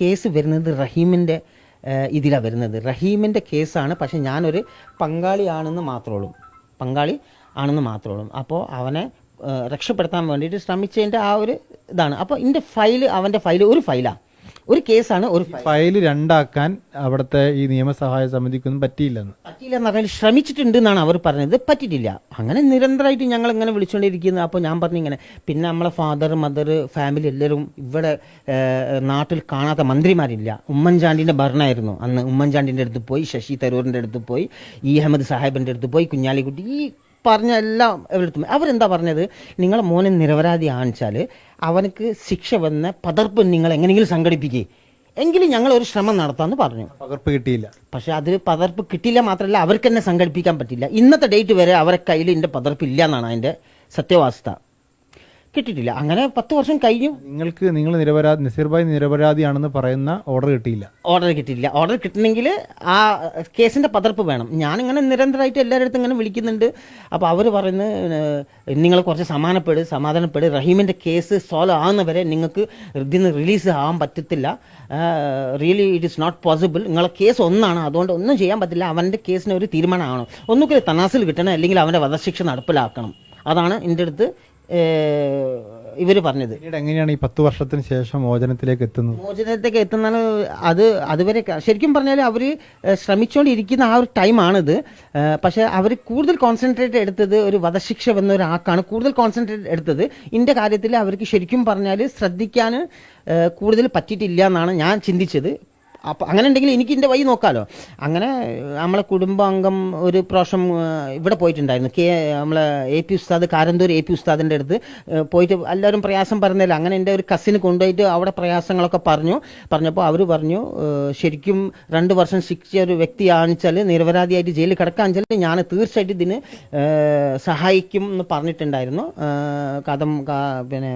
Case വരുന്നത് റഹീമിന്റെ ഇതിലാണ് വരുന്നത്. റഹീമിന്റെ കേസാണ് പക്ഷേ ഞാനൊരു പങ്കാളിയാണെന്ന് മാത്രമേ പങ്കാളി ആണെന്ന് മാത്രമേ അപ്പോൾ അവനെ രക്ഷപ്പെടുത്താൻ വേണ്ടിയിട്ട് ശ്രമിച്ചതിന്റെ ആ ഒരു ഇതാണ്. അപ്പോൾ എന്റെ ഫയൽ അവന്റെ ഫയൽ ഒരു ഫയലാണ് ഒരു കേസാണ് ഒരു ഫയൽ. രണ്ടാക്കാൻ അവിടുത്തെ ഈ നിയമസഹായ സമിതിക്കൊന്നും പറ്റിയില്ലെന്ന്. പറ്റിയില്ല എന്ന് പറഞ്ഞാൽ ശ്രമിച്ചിട്ടുണ്ട് എന്നാണ് അവർ പറഞ്ഞത്. പറ്റിയിട്ടില്ല. അങ്ങനെ നിരന്തരമായിട്ട് ഞങ്ങൾ ഇങ്ങനെ വിളിച്ചുകൊണ്ടിരിക്കുന്നത് അപ്പോൾ ഞാൻ പറഞ്ഞു ഇങ്ങനെ പിന്നെ നമ്മളെ ഫാദർ മദർ ഫാമിലി എല്ലാവരും ഇവിടെ നാട്ടിൽ കാണാത്ത മന്ത്രിമാരില്ല. ഉമ്മൻചാണ്ടിന്റെ ഭരണമായിരുന്നു അന്ന് ഉമ്മൻചാണ്ടിന്റെ അടുത്ത് പോയി ശശി തരൂരിന്റെ അടുത്ത് പോയി ഇ അഹമ്മദ് സാഹിബിന്റെ അടുത്ത് പോയി കുഞ്ഞാലിക്കുട്ടി ഈ പറഞ്ഞ എല്ലാം എവിടെത്തും അവരെന്താ പറഞ്ഞത്? നിങ്ങളെ മോനെ നിരപരാധി ആണിച്ചാൽ അവനക്ക് ശിക്ഷ വന്ന പതർപ്പ് നിങ്ങൾ എങ്ങനെയെങ്കിലും സംഘടിപ്പിക്കുക എങ്കിലും ഞങ്ങൾ ഒരു ശ്രമം നടത്താമെന്ന് പറഞ്ഞു. പകർപ്പ് കിട്ടിയില്ല. പക്ഷെ അത് പതർപ്പ് കിട്ടിയില്ല മാത്രമല്ല അവർക്ക് തന്നെ സംഘടിപ്പിക്കാൻ പറ്റില്ല. ഇന്നത്തെ ഡേറ്റ് വരെ അവരെ കയ്യിൽ എന്റെ പതർപ്പ് ഇല്ല എന്നാണ് അതിന്റെ സത്യാവസ്ഥ കിട്ടിയിട്ടില്ല അങ്ങനെ പത്ത് വർഷം കഴിഞ്ഞു. നിങ്ങൾക്ക് നിങ്ങൾ നിരപരാധി നസീർ ഭായ് നിരപരാധിയാണെന്ന് പറയുന്ന ഓർഡർ കിട്ടിയില്ല. ഓർഡർ കിട്ടിയില്ല. ഓർഡർ കിട്ടണമെങ്കിൽ ആ കേസിന്റെ പതർപ്പ് വേണം. ഞാനിങ്ങനെ നിരന്തരമായിട്ട് എല്ലാവരുടെ ഇങ്ങനെ വിളിക്കുന്നുണ്ട്. അപ്പോൾ അവർ പറയുന്നത് നിങ്ങൾ കുറച്ച് സമാനപ്പെട് സമാധാനപ്പെട്. റഹീമിന്റെ കേസ് സോൾവ് ആകുന്നവരെ നിങ്ങൾക്ക് ഇതിൽ നിന്ന് റിലീസ് ആവാൻ പറ്റത്തില്ല. Really it is not possible നിങ്ങളെ കേസ് ഒന്നാണ്. അതുകൊണ്ട് ഒന്നും ചെയ്യാൻ പറ്റില്ല. അവന്റെ കേസിന് ഒരു തീരുമാനമാണോ ഒന്നുകിൽ തനാസിൽ കിട്ടണം അല്ലെങ്കിൽ അവന്റെ വധശിക്ഷ നടപ്പിലാക്കണം. അതാണ് എന്റെ അടുത്ത് ഇവർ പറഞ്ഞത്. എങ്ങനെയാണ് ഈ പത്ത് വർഷത്തിന് ശേഷം മോചനത്തിലേക്ക് എത്തുന്നത്? മോചനത്തിലേക്ക് എത്തുന്ന അത് അതുവരെ ശരിക്കും പറഞ്ഞാൽ അവർ ശ്രമിച്ചുകൊണ്ടിരിക്കുന്ന ആ ഒരു ടൈമാണിത്. പക്ഷേ അവർ കൂടുതൽ കോൺസെൻട്രേറ്റ് എടുത്തത് ഒരു വധശിക്ഷ വന്ന ഒരാൾക്കാണ് കൂടുതൽ കോൺസെൻട്രേറ്റ് എടുത്തത്. ഇന്റെ കാര്യത്തിൽ അവർക്ക് ശരിക്കും പറഞ്ഞാൽ ശ്രദ്ധിക്കാൻ കൂടുതൽ പറ്റിയിട്ടില്ല എന്നാണ് ഞാൻ ചിന്തിച്ചത്. അപ്പോൾ അങ്ങനെ ഉണ്ടെങ്കിൽ എനിക്ക് എന്റെ വഴി നോക്കാമല്ലോ അങ്ങനെ നമ്മളെ കുടുംബാംഗം ഒരു പ്രാവശ്യം ഇവിടെ പോയിട്ടുണ്ടായിരുന്നു. കെ നമ്മളെ എ പി ഉസ്താദ് കാരന്തൂർ എ പി ഉസ്താദിന്റെ അടുത്ത് പോയിട്ട് എല്ലാവരും പ്രയാസം പറഞ്ഞില്ല അങ്ങനെ എന്റെ ഒരു കസിന് കൊണ്ടുപോയിട്ട് അവിടെ പ്രയാസങ്ങളൊക്കെ പറഞ്ഞു. പറഞ്ഞപ്പോൾ അവർ പറഞ്ഞു ശരിക്കും രണ്ട് വർഷം ശിക്ഷ ഒരു വ്യക്തിയാണെച്ചാൽ നിരപരാധിയായിട്ട് ജയിലിൽ കിടക്കാണെച്ചാൽ ഞാൻ തീർച്ചയായിട്ടും ഇതിന് സഹായിക്കും എന്ന് പറഞ്ഞിട്ടുണ്ടായിരുന്നു. കഥം പിന്നെ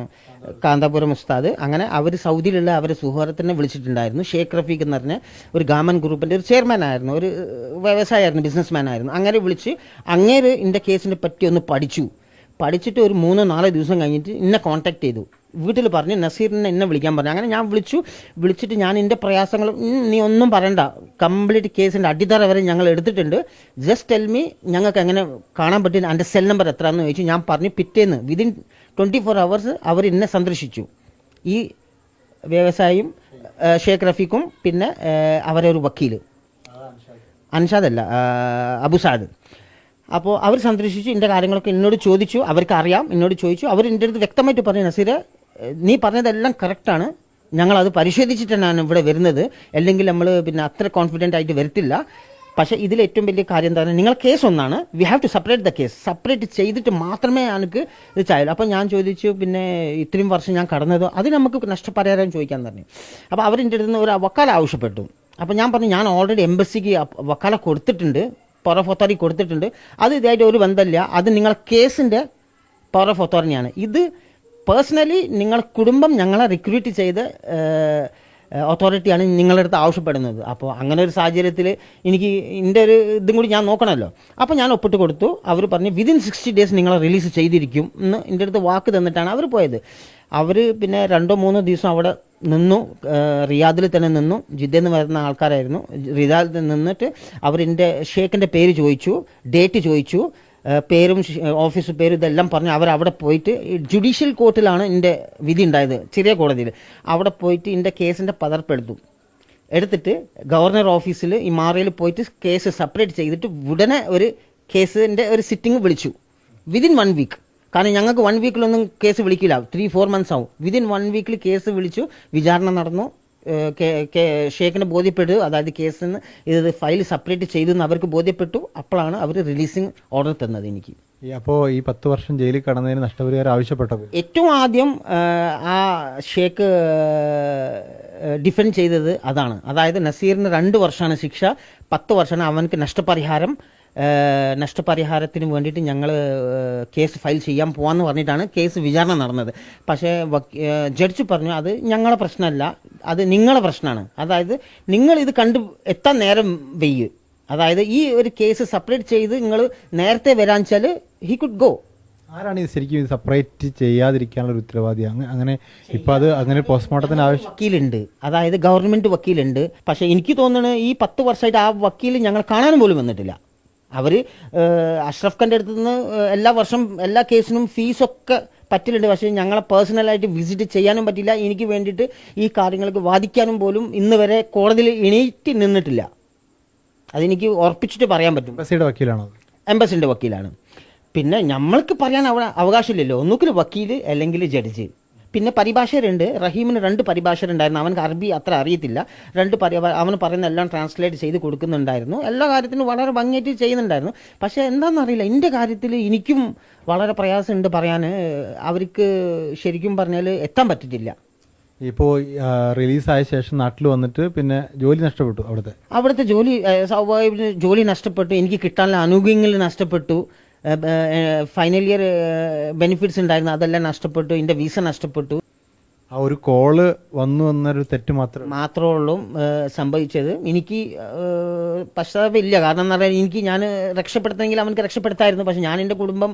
കാന്തപുരം ഉസ്താദ്. അങ്ങനെ അവർ സൗദിയിലുള്ള അവരെ സുഹൃത്തിനെ വിളിച്ചിട്ടുണ്ടായിരുന്നു. ഷേഖ് റഫീഖ് എന്ന് പറഞ്ഞ ഒരു ഗാമൻ ഗ്രൂപ്പിന്റെ ഒരു ചെയർമാൻ ആയിരുന്നു ഒരു വ്യവസായമായിരുന്നു ബിസിനസ്മാൻ ആയിരുന്നു. അങ്ങനെ വിളിച്ച് അങ്ങേര് എന്റെ കേസിനെ പറ്റി ഒന്ന് പഠിച്ചു. പഠിച്ചിട്ട് ഒരു മൂന്നോ നാലോ ദിവസം കഴിഞ്ഞിട്ട് എന്നെ കോൺടാക്ട് ചെയ്തു. വീട്ടിൽ പറഞ്ഞു നസീറിനെ എന്നെ വിളിക്കാൻ പറഞ്ഞു. അങ്ങനെ ഞാൻ വിളിച്ചു. വിളിച്ചിട്ട് ഞാൻ എന്റെ പ്രയാസങ്ങൾ നീ ഒന്നും പറയണ്ട. കംപ്ലീറ്റ് കേസിന്റെ അടിത്തറ വരെ ഞങ്ങൾ എടുത്തിട്ടുണ്ട്. ജസ്റ്റ് ടെൽ മീ ഞങ്ങൾക്ക് എങ്ങനെ കാണാൻ പറ്റും? എന്റെ സെൽ നമ്പർ എത്രയാണെന്ന് ചോദിച്ചു. ഞാൻ പറഞ്ഞു പിറ്റേന്ന് വിതിൻ ട്വന്റി ഫോർ അവേഴ്സ് അവർ എന്നെ സന്ദർശിച്ചു. ഈ വ്യവസായിയും ഏഹ്, ഷേഖ് റഫീഖും പിന്നെ അവരെ ഒരു വക്കീൽ അൻഷാദല്ല അബുസാദ് അപ്പോൾ അവർ സന്ദർശിച്ചു എന്റെ കാര്യങ്ങളൊക്കെ എന്നോട് ചോദിച്ചു അവർക്ക് അറിയാം എന്നോട് ചോദിച്ചു. അവർ എന്റെ അടുത്ത് വ്യക്തമായിട്ട് പറഞ്ഞു നസീർ നീ പറഞ്ഞതെല്ലാം കറക്റ്റാണ്. ഞങ്ങളത് പരിശോധിച്ചിട്ടാണ് ഇവിടെ വരുന്നത്. അല്ലെങ്കിൽ നമ്മൾ പിന്നെ അത്ര കോൺഫിഡന്റ് ആയിട്ട് വരത്തില്ല. പക്ഷേ ഇതിൽ ഏറ്റവും വലിയ കാര്യം എന്താണ് നിങ്ങൾ കേസ് ഒന്നാണ്. We have to separate the case separate ചെയ്തിട്ട് മാത്രമേ എനിക്ക് ഇത് ചായുള്ളൂ. അപ്പോൾ ഞാൻ ചോദിച്ചു പിന്നെ ഇത്രയും വർഷം ഞാൻ കടന്നത് അത് നമുക്ക് നഷ്ടപരിഹാരം ചോദിക്കാൻ പറഞ്ഞു. അപ്പോൾ അവരെന്റെ അടുത്ത് നിന്ന് ഒരു വക്കാല ആവശ്യപ്പെട്ടു. അപ്പോൾ ഞാൻ പറഞ്ഞു ഞാൻ ഓൾറെഡി എംബസിക്ക് വക്കാല കൊടുത്തിട്ടുണ്ട്. പവർ ഓഫ് അതോറിറ്റി കൊടുത്തിട്ടുണ്ട്. അത് ഇതായിട്ട് ഒരു ബന്ധമില്ല. അത് നിങ്ങൾ കേസിന്റെ പവർ ഓഫ് അതോറിറ്റിയാണ് ഇത് പേഴ്സണലി നിങ്ങൾ കുടുംബം ഞങ്ങളെ റിക്രൂട്ട് ചെയ്ത് അതോറിറ്റിയാണ് നിങ്ങളുടെ അടുത്ത് ആവശ്യപ്പെടുന്നത്. അപ്പോൾ അങ്ങനെ ഒരു സാഹചര്യത്തിൽ എനിക്ക് എന്റെ ഒരു ഇതും കൂടി ഞാൻ നോക്കണമല്ലോ. അപ്പോൾ ഞാൻ ഒപ്പിട്ട് കൊടുത്തു. അവർ പറഞ്ഞു വിതിൻ സിക്സ്റ്റി ഡേയ്സ് നിങ്ങളെ റിലീസ് ചെയ്തിരിക്കും എന്ന് എന്റെ അടുത്ത് വാക്ക് തന്നിട്ടാണ് അവർ പോയത്. അവർ പിന്നെ രണ്ടോ മൂന്നോ ദിവസം അവിടെ നിന്നു. റിയാദിൽ തന്നെ നിന്നു. ജിദ്ദയിൽ നിന്ന് വരുന്ന ആൾക്കാരായിരുന്നു. റിയാദിൽ നിന്നിട്ട് അവർ അവരെന്റെ ഷേഖിന്റെ പേര് ചോദിച്ചു ഡേറ്റ് ചോദിച്ചു. പേരും ഓഫീസ് പേരും ഇതെല്ലാം പറഞ്ഞ് അവിടെ പോയിട്ട് ജുഡീഷ്യൽ കോർട്ടിലാണ് എന്റെ വിധി ഉണ്ടായത് ചെറിയ കോടതിയിൽ. അവിടെ പോയിട്ട് എന്റെ കേസിന്റെ പകർപ്പെടുത്തു എടുത്തിട്ട് ഗവർണർ ഓഫീസിൽ ഈ മാറിയിൽ പോയിട്ട് കേസ് സെപ്പറേറ്റ് ചെയ്തിട്ട് ഉടനെ ഒരു കേസിന്റെ ഒരു സിറ്റിംഗ് വിളിച്ചു. വിതിൻ വൺ വീക്ക് കാരണം ഞങ്ങൾക്ക് വൺ വീക്കിലൊന്നും കേസ് വിളിക്കില്ല. ത്രീ ഫോർ മന്ത്സ് ആവും. വിതിൻ വൺ വീക്കിൽ കേസ് വിളിച്ചു. വിചാരണ നടന്നു. ഷേഖിന് ബോധ്യപ്പെട്ടു അതായത് കേസിൽ നിന്ന് ഇത് ഫയൽ സെപ്പറേറ്റ് ചെയ്തു എന്ന് അവർക്ക് ബോധ്യപ്പെട്ടു. അപ്പോഴാണ് അവർ റിലീസിങ് ഓർഡർ തന്നത് എനിക്ക്. അപ്പോൾ ഈ പത്ത് വർഷം ജയിലിൽ കടന്നതിന് നഷ്ടപരിഹാരം ആവശ്യപ്പെട്ടത്? ഏറ്റവും ആദ്യം ആ, ഷേക്ക് ഡിഫെൻഡ് ചെയ്തത് അതാണ്. അതായത് നസീറിന് രണ്ട് വർഷമാണ് ശിക്ഷ പത്ത് വർഷമാണ് അവനക്ക് നഷ്ടപരിഹാരം. നഷ്ടപരിഹാരത്തിന് വേണ്ടിയിട്ട് ഞങ്ങൾ കേസ് ഫയൽ ചെയ്യാൻ പോകാമെന്ന് പറഞ്ഞിട്ടാണ് കേസ് വിചാരണ നടന്നത്. പക്ഷേ ജഡ്ജ് പറഞ്ഞു അത് ഞങ്ങളെ പ്രശ്നമല്ല അത് നിങ്ങളെ പ്രശ്നമാണ്. അതായത് നിങ്ങൾ ഇത് കണ്ട് എത്താൻ നേരം വെയ്യ്. അതായത് ഈ ഒരു കേസ് സെപ്പറേറ്റ് ചെയ്ത് നിങ്ങൾ നേരത്തെ വരാൻ വെച്ചാൽ ഹി കുഡ് ഗോ ആരാണ് ഇത് ശരിക്കും സെപ്പറേറ്റ് ചെയ്യാതിരിക്കാനുള്ള ഒരു ഉത്തരവാദി? അങ്ങ- അങ്ങനെ ഇപ്പൊ അത് അങ്ങനെ പോസ്റ്റ്മോർട്ടത്തിന് ആവശ്യം വക്കീലുണ്ട്. അതായത് ഗവൺമെന്റ് വക്കീലുണ്ട്. പക്ഷെ എനിക്ക് തോന്നുന്നത് ഈ പത്ത് വർഷമായിട്ട് ആ വക്കീൽ ഞങ്ങൾ കാണാനും പോലും വന്നിട്ടില്ല. അവർ അഷ്റഫ് ഖാന്റെ അടുത്ത് നിന്ന് എല്ലാ വർഷം എല്ലാ കേസിനും ഫീസൊക്കെ പറ്റലുണ്ട് പക്ഷേ ഞങ്ങളെ പേഴ്സണലായിട്ട് വിസിറ്റ് ചെയ്യാനും പറ്റില്ല. എനിക്ക് വേണ്ടിയിട്ട് ഈ കാര്യങ്ങൾക്ക് വാദിക്കാനും പോലും ഇന്ന് വരെ കോടതിയിൽ എണീറ്റ് നിന്നിട്ടില്ല. അതെനിക്ക് ഉറപ്പിച്ചിട്ട് പറയാൻ പറ്റും. എംബസിയുടെ വക്കീലാണോ? എംബസിന്റെ വക്കീലാണ്. പിന്നെ നമ്മൾക്ക് പറയാൻ അവ അവകാശമില്ലല്ലോ. ഒന്നുകിൽ വക്കീൽ അല്ലെങ്കിൽ ജഡ്ജ്. പിന്നെ പരിഭാഷകരുണ്ട് റഹീമിന് രണ്ട് പരിഭാഷകരുണ്ടായിരുന്നു അവൻ അറബി അത്ര അറിയത്തില്ല. രണ്ട് പരി അവന് പറയുന്ന എല്ലാം ട്രാൻസ്ലേറ്റ് ചെയ്ത് കൊടുക്കുന്നുണ്ടായിരുന്നു. എല്ലാ കാര്യത്തിനും വളരെ ഭംഗിയായിട്ട് ചെയ്യുന്നുണ്ടായിരുന്നു. പക്ഷേ എന്താണെന്നറിയില്ല എന്റെ കാര്യത്തിൽ എനിക്കും വളരെ പ്രയാസമുണ്ട് പറയാൻ അവർക്ക് ശരിക്കും പറഞ്ഞാൽ എത്താൻ പറ്റിയിട്ടില്ല ഇപ്പോൾ റിലീസായ ശേഷം നാട്ടിൽ വന്നിട്ട് പിന്നെ ജോലി നഷ്ടപ്പെട്ടു അവിടുത്തെ? അവിടുത്തെ ജോലി സ്വാഭാവിക ജോലി നഷ്ടപ്പെട്ടു. എനിക്ക് കിട്ടാനുള്ള ആനുകൂല്യങ്ങൾ നഷ്ടപ്പെട്ടു. ഫൈനൽ ഇയർ ബെനിഫിറ്റ്സ് ഉണ്ടായിരുന്നു. അതെല്ലാം നഷ്ടപ്പെട്ടു. എന്റെ വിസ നഷ്ടപ്പെട്ടു. ആ ഒരു കോൾ വന്നു എന്നൊരു തെറ്റ് മാത്രം മാത്രമേ ഉള്ളൂ. സംഭവിച്ചത്. എനിക്ക് പശ്ചാത്തലമില്ല. കാരണം എന്ന് പറഞ്ഞാൽ എനിക്ക് ഞാൻ രക്ഷപ്പെടുത്തണമെങ്കിൽ അവനക്ക് രക്ഷപ്പെടുത്തായിരുന്നു. പക്ഷെ ഞാൻ എന്റെ കുടുംബം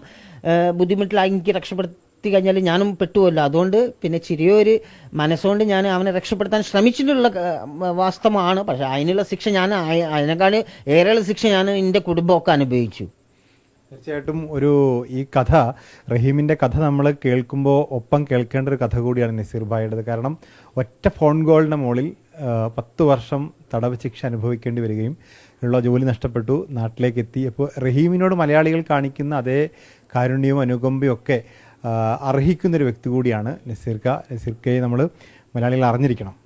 ബുദ്ധിമുട്ടിലായി എനിക്ക് രക്ഷപ്പെടുത്തി കഴിഞ്ഞാൽ ഞാനും പെട്ടുമല്ലോ അതുകൊണ്ട് പിന്നെ ചെറിയൊരു മനസ്സുകൊണ്ട് ഞാൻ അവനെ രക്ഷപ്പെടുത്താൻ ശ്രമിച്ചിട്ടുള്ള വാസ്തവമാണ്. പക്ഷെ അതിനുള്ള ശിക്ഷ ഞാൻ അതിനേക്കാൾ ഏറെയുള്ള ശിക്ഷ ഞാൻ എന്റെ കുടുംബമൊക്കെ അനുഭവിച്ചു. തീർച്ചയായിട്ടും ഒരു ഈ കഥ റഹീമിന്റെ കഥ നമ്മൾ കേൾക്കുമ്പോൾ ഒപ്പം കേൾക്കേണ്ട ഒരു കഥ കൂടിയാണ് നസീർ ഭായിയുടേത്. കാരണം ഒറ്റ ഫോൺ കോളിന്റെ മുകളിൽ പത്ത് വർഷം തടവ് ശിക്ഷ അനുഭവിക്കേണ്ടി വരികയും ഉള്ള ജോലി നഷ്ടപ്പെട്ടു നാട്ടിലേക്ക് എത്തി അപ്പോൾ റഹീമിനോട് മലയാളികൾ കാണിക്കുന്ന അതേ കാരുണ്യവും അനുകമ്പയും ഒക്കെ അർഹിക്കുന്നൊരു വ്യക്തി കൂടിയാണ് നസീർക്ക. നസീർക്കയെ നമ്മൾ മലയാളികൾ അറിഞ്ഞിരിക്കണം.